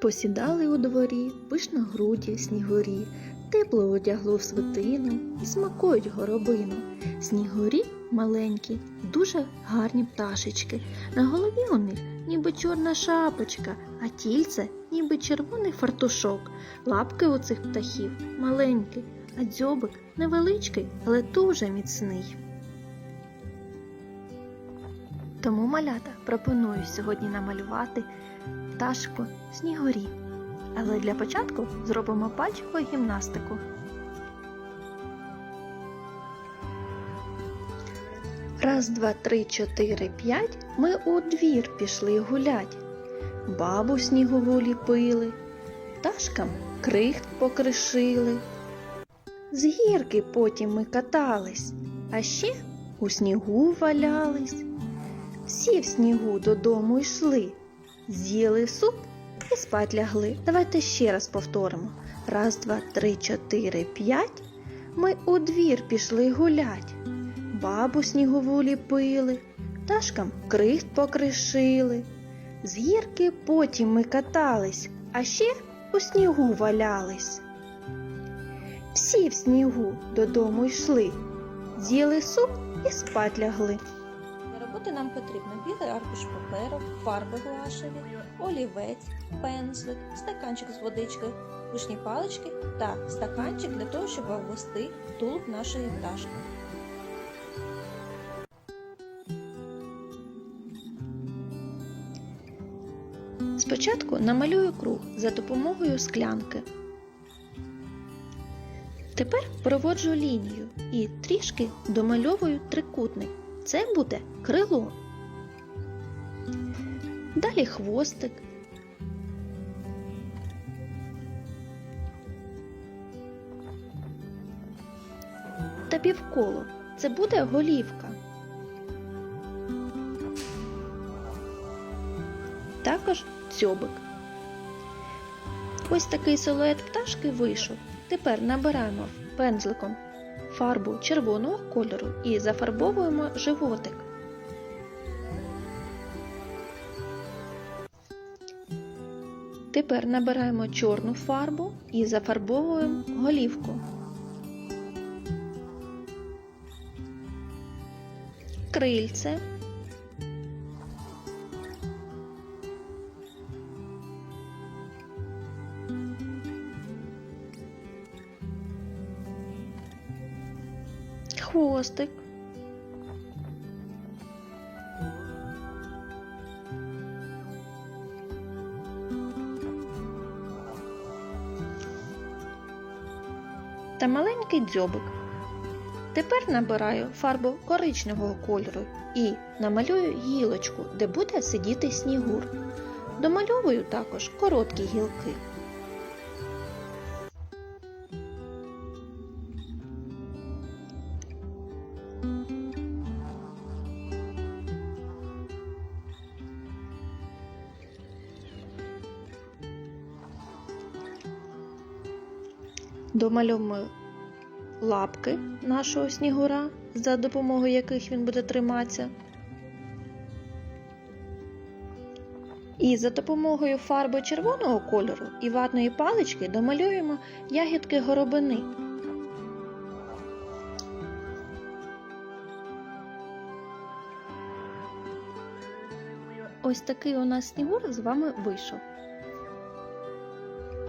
Посідали у дворі пишногруді снігурі, тепло одягло в свитину і смакують горобину. Снігурі маленькі, дуже гарні пташечки. На голові у них ніби чорна шапочка, а тільце ніби червоний фартушок. Лапки у цих птахів маленькі, а дзьобик невеличкий, але дуже міцний. Тому малята пропоную сьогодні намалювати пташку снігурі. Але для початку зробимо пальчикову гімнастику. Раз, два, три, чотири, п'ять. Ми у двір пішли гулять. Бабу снігову ліпили, пташкам крихт покришили. З гірки потім ми катались, а ще у снігу валялись. Всі в снігу додому йшли, з'їли суп і спать лягли. Давайте ще раз повторимо. Раз, два, три, чотири, п'ять. Ми у двір пішли гулять. Бабу снігову ліпили, пташкам крихт покришили. З гірки потім ми катались, а ще у снігу валялись. Всі в снігу додому йшли, з'їли суп і спать лягли. Роботи нам потрібно білий аркуш паперу, фарби гуашеві, олівець, пензлик, стаканчик з водичкою, вишні палички та стаканчик для того, щоб обвести тулуб нашої пташки. Спочатку намалюю круг за допомогою склянки. Тепер проводжу лінію і трішки домальовую трикутник. Це буде крило. Далі хвостик. Та півколо. Це буде голівка. Також дзьобик. Ось такий силует пташки вийшов. Тепер набираємо пензликом фарбу червоного кольору і зафарбовуємо животик. Тепер набираємо чорну фарбу і зафарбовуємо голівку. Крильце. Хвостик. Та маленький дзьобик. Тепер набираю фарбу коричневого кольору і намалюю гілочку, де буде сидіти снігур. Домальовую також короткі гілки. Домальовую лапки нашого снігура, за допомогою яких він буде триматися. І за допомогою фарби червоного кольору і ватної палички домалюємо ягідки горобини. Ось такий у нас снігур з вами вийшов.